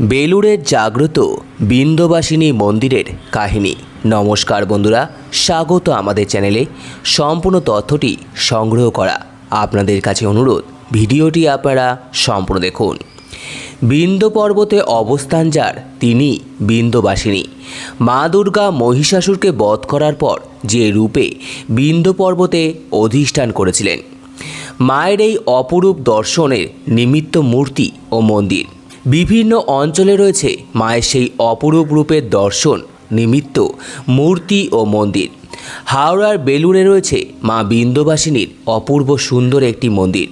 বেলুড়ের জাগ্রত বিন্দবাসিনী মন্দিরের কাহিনী। নমস্কার বন্ধুরা, স্বাগত আমাদের চ্যানেলে। সম্পূর্ণ তথ্যটি সংগ্রহ করা আপনাদের কাছে অনুরোধ, ভিডিওটি আপনারা সম্পূর্ণ দেখুন। বিন্দ পর্বতে অবস্থান যার, তিনি বিন্দবাসিনী। মা দুর্গা মহিষাসুরকে বধ করার পর যে রূপে বিন্দ পর্বতে অধিষ্ঠান করেছিলেন। মায়ের এই অপরূপ দর্শনের নিমিত্ত মূর্তি ও মন্দির। বিভিন্ন অঞ্চলে রয়েছে মায়ের সেই অপরূপ রূপের দর্শন, নিমিত্ত, মূর্তি ও মন্দির। হাওড়ার বেলুড়ে রয়েছে মা বিন্দবাসিনীর অপূর্ব সুন্দর একটি মন্দির।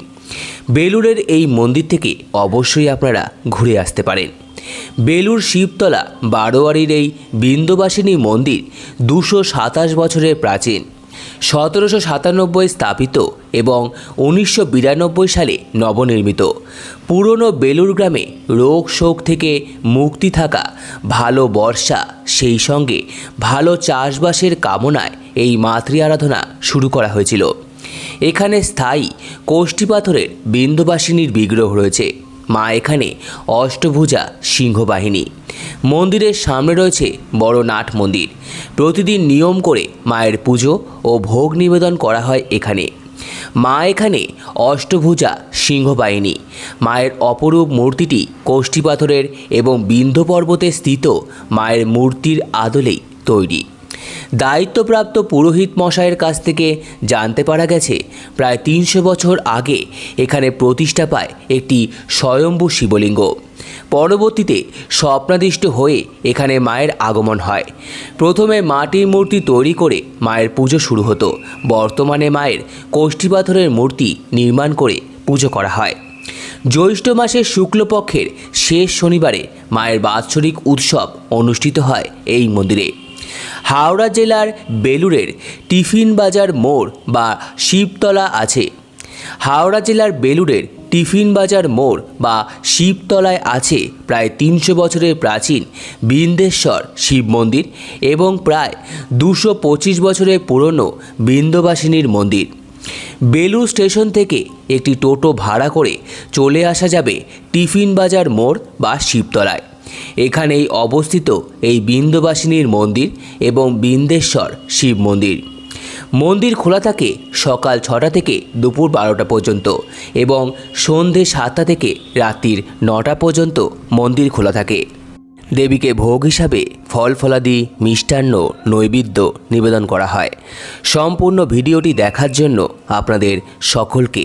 বেলুড়ের এই মন্দির থেকে অবশ্যই আপনারা ঘুরে আসতে পারেন। বেলুর শিবতলা বারোয়ারির এই বিন্দবাসিনী মন্দির দুশো সাতাশ বছরের প্রাচীন। সতেরোশো সাতানব্বই স্থাপিত এবং উনিশশো বিরানব্বই সালে নবনির্মিত। পুরনো বেলুর গ্রামে রোগ শোক থেকে মুক্তি থাকা ভালো বর্ষা সেই সঙ্গে ভালো চাষবাসের কামনায় এই মাতৃ আরাধনা শুরু করা হয়েছিল। এখানে স্থায়ী কোষ্ঠী পাথরের বিন্দুবাসিনীর বিগ্রহ রয়েছে। মা এখানে অষ্টভুজা সিংহবাহিনী। মন্দিরের সামনে রয়েছে বড় নাট মন্দির। প্রতিদিন নিয়ম করে মায়ের পুজো ও ভোগ নিবেদন করা হয় এখানে। মা এখানে অষ্টভুজা সিংহবাহিনী। মায়ের অপরূপ মূর্তিটি কোষ্ঠী পাথরের এবং বিন্ধ্য পর্বতে স্থিত মায়ের মূর্তির আদলেই তৈরি। দায়িত্বপ্রাপ্ত পুরোহিত মশাইয়ের কাছ থেকে জানতে পারা গেছে, প্রায় তিনশো বছর আগে এখানে প্রতিষ্ঠা পায় একটি স্বয়ম্ভু শিবলিঙ্গ। পরবর্তীতে স্বপ্নাদিষ্ট হয়ে এখানে মায়ের আগমন হয়। প্রথমে মাটির মূর্তি তৈরি করে মায়ের পুজো শুরু হতো। বর্তমানে মায়ের পাথরের মূর্তি নির্মাণ করে পুজো করা হয়। জ্যৈষ্ঠ মাসের শুক্লপক্ষের শেষ শনিবারে মায়ের বাৎসরিক উৎসব অনুষ্ঠিত হয় এই মন্দিরে। হাওড়া জেলার বেলুরের টিফিন বাজার মোড় বা শিবতলা আছে। হাওড়া জেলার বেলুড়ের টিফিন বাজার মোড় বা শিবতলায় আছে প্রায় তিনশো বছরের প্রাচীন বিন্দেশ্বর শিব মন্দির এবং প্রায় দুশো পঁচিশ বছরের পুরনো বিন্দবাসিনীর মন্দির। বেলুর স্টেশন থেকে একটি টোটো ভাড়া করে চলে আসা যাবে টিফিন বাজার মোড় বা শিবতলায়। এখানেই অবস্থিত এই বিন্দবাসিনীর মন্দির এবং বিন্দেশ্বর শিব মন্দির। মন্দির খোলা থাকে সকাল ছটা থেকে দুপুর বারোটা পর্যন্ত এবং সন্ধে সাতটা থেকে রাত্রির নটা পর্যন্ত মন্দির খোলা থাকে। দেবীকে ভোগ হিসাবে ফল ফলাদি, মিষ্টান্ন, নৈবেদ্য নিবেদন করা হয়। সম্পূর্ণ ভিডিওটি দেখার জন্য আপনাদের সকলকে